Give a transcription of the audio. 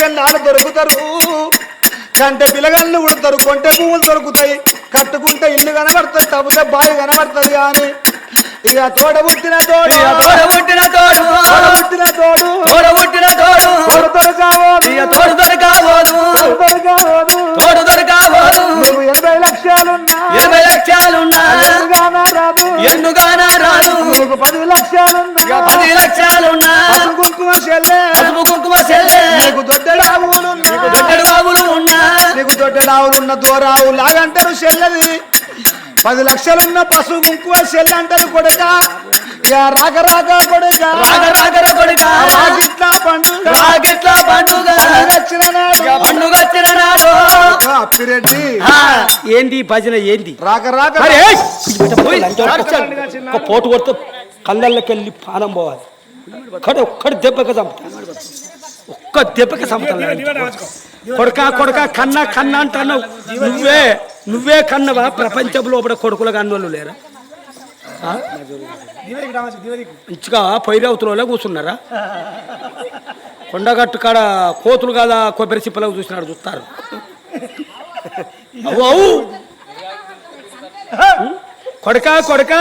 పెళ్ళాలు దొరుకుతారు. కంటే పిల్లగాళ్ళు ఉడతారు కొంటె పువ్వులు దొరుకుతాయి. కట్టుకుంటే ఇల్లు కనబడుతుంది తప్పితే బావి కనబడుతుంది కానీ ఇక తోడ పుట్టిన తోడు తోడ పుట్టిన తోడు. తోడ పుట్టిన తోడు. ఎందుగానా రాదు? పది లక్షలున్నా. పది లక్షలున్నా. కుంకుమ చెల్లె. పసుపు కుంకుమ చెల్లె. నీకు దొడ్డడు బాబులు ఉన్నా నీకు దొడ్డడావులున్న దూరావు లాగంటారు చెల్లెది. పది లక్షలున్న పసుపు కుంకుమ చెల్లె అంటారు కొడుక. ఇక రాక రాక కొడుక. రాగ రాగర కొడుక. రాగిట్లా పండుగ. రాగెట్ల అప్పిరెడ్డి. ఆ, ఏంది భజన ఏంది? రాక రాక పోటు కొడితే కళ్ళల్లోకి వెళ్ళి పానం పోవాలి. ఒక్కడు ఒక్కడి దెబ్బకి చంపుతాను ఒక్క దెబ్బకి చంపుతాను కొడక కొడక కన్న కన్న అంటున్నావు. నువ్వే నువ్వే కన్నవా? ప్రపంచంలో ఒకటి కొడుకుల కన్నోళ్ళు లేరా? మంచిగా పైరవుతులో కూర్చున్నారా? కొండగట్టు కాడ కోతులు కాదా కొబ్బరి చిప్పలకు చూసినాడు చూస్తారు. అవు అవు కొడక కొడక